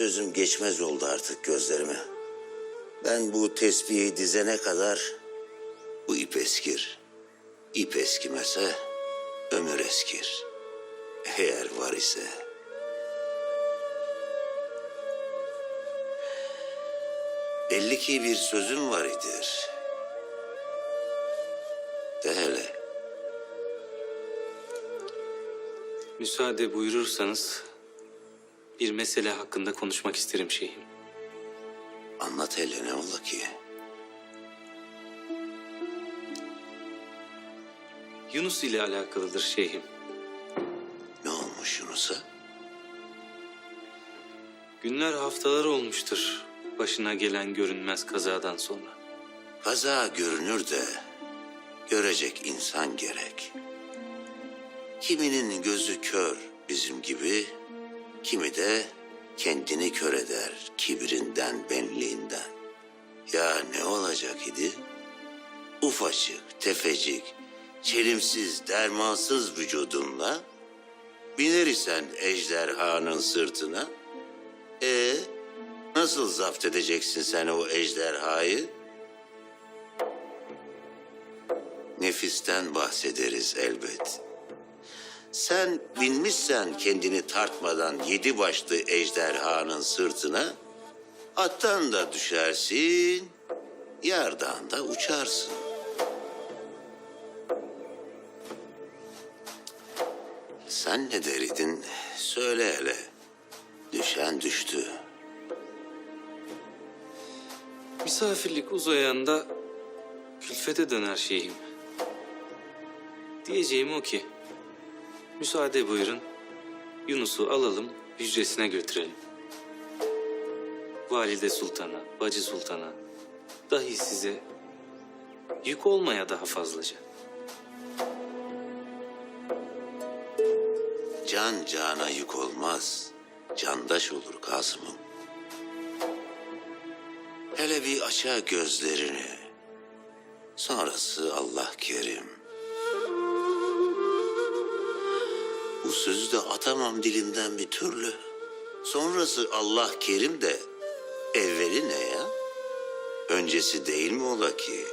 sözüm geçmez oldu artık gözlerime. Ben bu tesbihi dizene kadar bu ip eskir. İp eskimese ömür eskir. Eğer var ise. Belli ki bir sözüm var idir. De hele. Müsaade buyurursanız bir mesele hakkında konuşmak isterim şeyhim. Anlat hele ne ola ki? Yunus ile alakalıdır şeyhim. Ne olmuş Yunus'a? Günler haftalar olmuştur başına gelen görünmez kazadan sonra. Kaza görünür de görecek insan gerek. Kiminin gözü kör bizim gibi, kimi de kendini kör eder kibirinden, benliğinden. Ya ne olacak idi? Ufacık, tefecik, çelimsiz, dermansız vücudunla biner isen ejderhanın sırtına. E nasıl zapt edeceksin sen o ejderhayı? Nefisten bahsederiz elbet. Sen binmişsen kendini tartmadan yedi başlı ejderhanın sırtına, attan da düşersin, yardan da uçarsın. Sen ne deridin? Söyle hele. Düşen düştü. Misafirlik uzayanda külfete döner şeyhim. Diyeceğim o ki, müsaade buyurun, Yunus'u alalım, hücresine götürelim. Valide Sultan'a, Bacı Sultan'a, dahi size yük olmaya daha fazlaca. Can cana yük olmaz. Candaş olur Kasım'ım. Hele bir aça gözlerini. Sonrası Allah kerim. Bu sözü de atamam dilimden bir türlü. Sonrası Allah kerim de evveli ne ya? Öncesi değil mi ola ki?